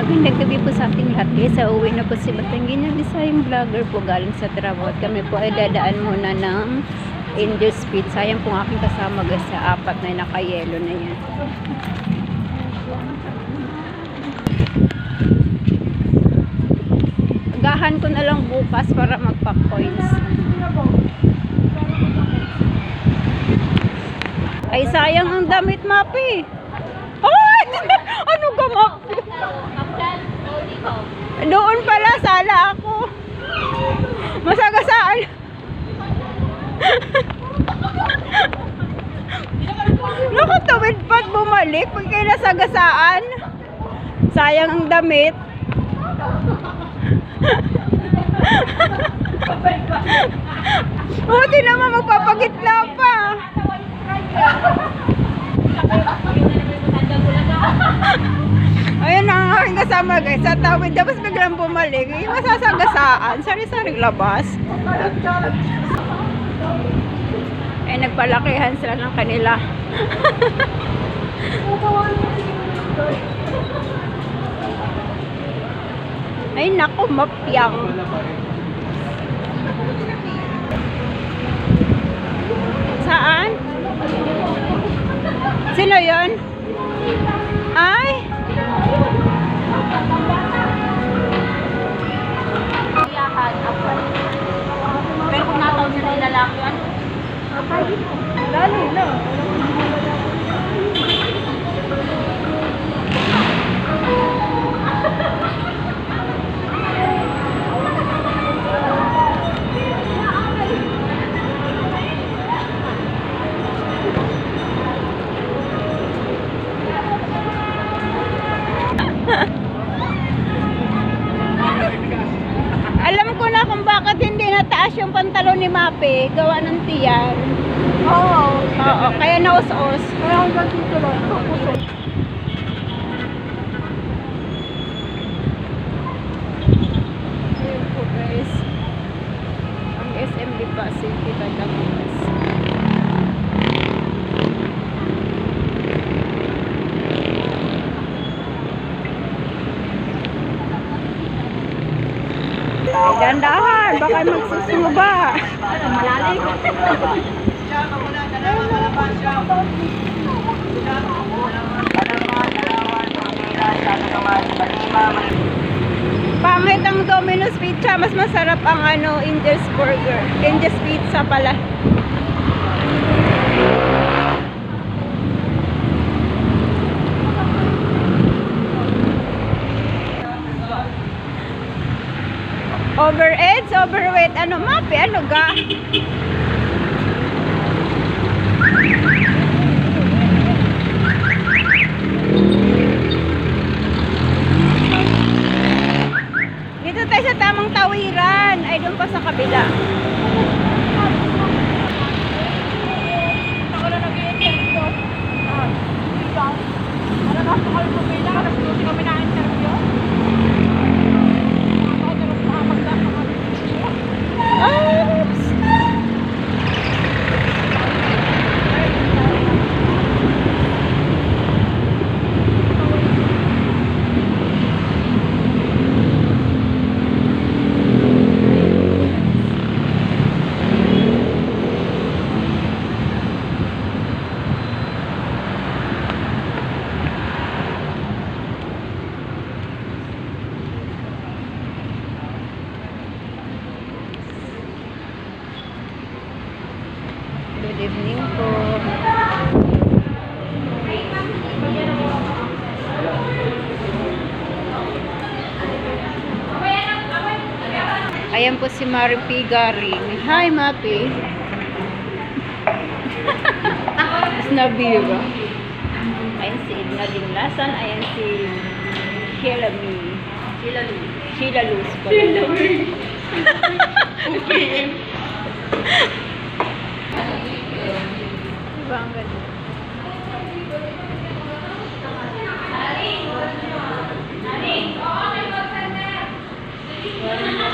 Magandang gabi po sa ating lahat guys. Sa uwi na po si Batangin na Bisayang vlogger po galing sa trabaho. At kami po ay dadaan muna ng Angel Speed. Sayang po aking kasama guys sa apat na nakayelo na yan. Agahan ko na lang bukas para magpa-coins. Ay sayang ang damit mapi. Ay! ano ka mapi? Doon pala, sala ako. Masagasaan. Nakatawid pa't bumalik pag kayo nasagasaan. Sayang ang damit. Buti naman magpapagitna kasama guys. Sa tawid, tapos biglang bumalik. Yung masasagasaan. Sari-saring labas. Ay, nagpalakihan sila ng kanila. Ay, naku, mapyang. Lalo na. Yung pantalon ni Mape. Gawa ng tiyan. Oo. Oo, kaya naus-us. Kaya hanggang dito lang. Puso. Ay, Dandahan, baka magsusuba. Malalim. Pangit ang Domino's Pizza, mas masarap ang ano, Angel's Burger. Angel's Pizza pala. Overage, overweight, ano mapi, ano ga? Dito tayo sa tamang tawiran. Ay, doon pa sa kabila. Ako na nag-i-interview. Ah, ikaw. Ano na sa kami pumila? Alas 12 kami na-interview. Ako na lang makapagda sa kami. Oops! Good evening po. Ayan po si Maripi Garing. Hi, Mapi. Snabira. Ayan si Edna Dinglasan. Ayan si Sheila Mi. Sila Lu. Sheila Luz. Sheila Diba bangali.